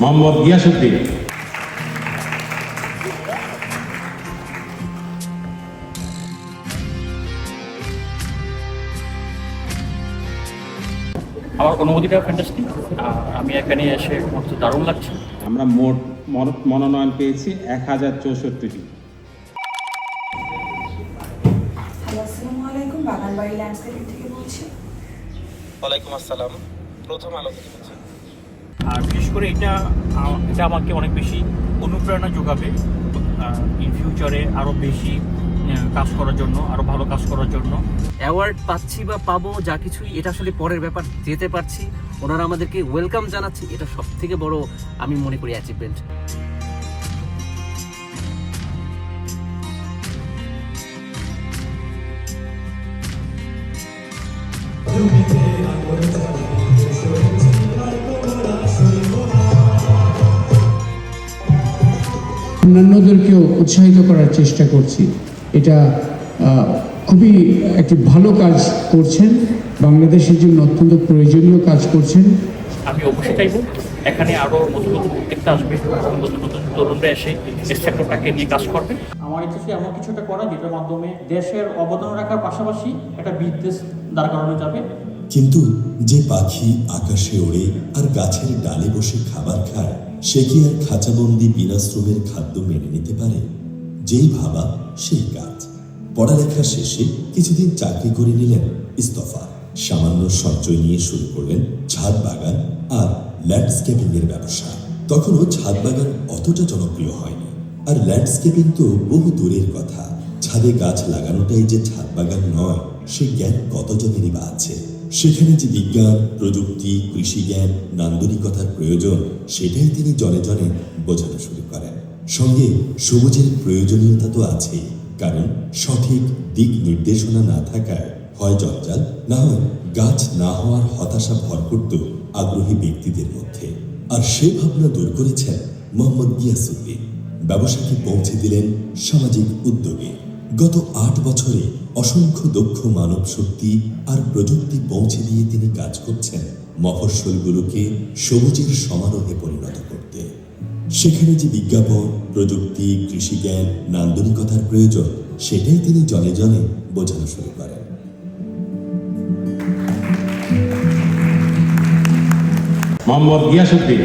মোহাম্মদ গিয়াসুদ্দিন আমার অনুভূতিটা ফ্যান্টাস্টিক আমি এখানে এসে তো দারুণ লাগছে। আমরা মোট মন- মনোনয়ন পেয়েছি এক হাজার চৌষট্টিটি। হ্যালো আসসালামু আলাইকুম। বাগানবাড়ি ল্যান্ডস্কেপিং থেকে বলছি। ওয়ালাইকুম আসসালাম। প্রথম আলো থেকে বলছি। আর বিশেষ করে এটা এটা আমাকে অনেক বেশি অনুপ্রেরণা যোগাবে ইন ফিউচারে আরও বেশি কাজ করার জন্য আরও ভালো কাজ করার জন্য। অ্যাওয়ার্ড পাচ্ছি বা পাবো যা কিছুই এটা আসলে পরের ব্যাপার যেতে পারছি। ওনারা আমাদেরকে ওয়েলকাম জানাচ্ছে এটা সব থেকে বড় আমি মনে করি অ্যাচিভমেন্ট অন্যান্যদেরকেও উৎসাহিত করার চেষ্টা করছি। এটা খুবই একটি ভালো কাজ করছেন। বাংলাদেশের জন্য অত্যন্ত প্রয়োজনীয় কাজ করছেন। আমি অবশ্যই চাইব এখানে আরও নতুন নতুন উদ্যোক্তা আসবে নতুন নতুন তরুণরা এসে এই সেক্টরটাকে নিয়ে কাজ করবে। আমার ইচ্ছে ছিল এমন কিছু একটা করা যেটার মাধ্যমে দেশের অবদান রাখার পাশাপাশি একটা বিদ্বেষ দাঁড় করানো যাবে। কিন্তু যে পাখি আকাশে ওড়ে আর গাছের ডালে বসে খাবার খায় সে কি আর খাঁচাবন্দি বিনাশ্রমের খাদ্য মেনে নিতে পারে? যেই ভাবা, সেই কাজ। পড়ালেখা শেষে কিছুদিন চাকরি করে নিলেন ইস্তফা। সামান্য সঞ্চয় নিয়ে শুরু করলেন ছাদ বাগান আর ল্যান্ডস্কেপিং এর ব্যবসা। তখনও ছাদ বাগান অতটা জনপ্রিয় হয়নি। আর ল্যান্ডস্কেপিং তো বহু দূরের কথা। ছাদে গাছ লাগানোটাই যে ছাদ বাগান নয় সে জ্ঞান কতজনেরই বা আছে? সেখানে যে বিজ্ঞান, প্রযুক্তি কৃষি জ্ঞান নান্দনিকতার প্রয়োজন, সেটাই তিনি জনে জনে বোঝানো শুরু করেন। সঙ্গে সবুজের প্রয়োজনীয়তা তো আছেই, কারণ সঠিক দিক নির্দেশনা না থাকায় হয় জঞ্জাল, না হয় গাছ না হওয়ার হতাশা ভর করত আগ্রহী ব্যক্তিদের মধ্যে। আর সে ভাবনা দূর করেছেন মোহাম্মদ গিয়াসুদ্দিন। ব্যবসাকে পৌঁছে দিলেন সামাজিক উদ্যোগে। গত আট বছরে অসংখ্য দক্ষ মানব শক্তি আর প্রযুক্তি পৌঁছে দিয়ে তিনি কাজ করছেন মফস্বলগুলোকে সবুজের সমারোহে পরিণত করতে। সেখানে যে বিজ্ঞাপন, প্রযুক্তি, কৃষিজ্ঞান, নান্দনিকতার প্রয়োজন, সেটাই তিনি জনে জনে বোঝানো শুরু করেন। মোহাম্মদ গিয়াসুদ্দিন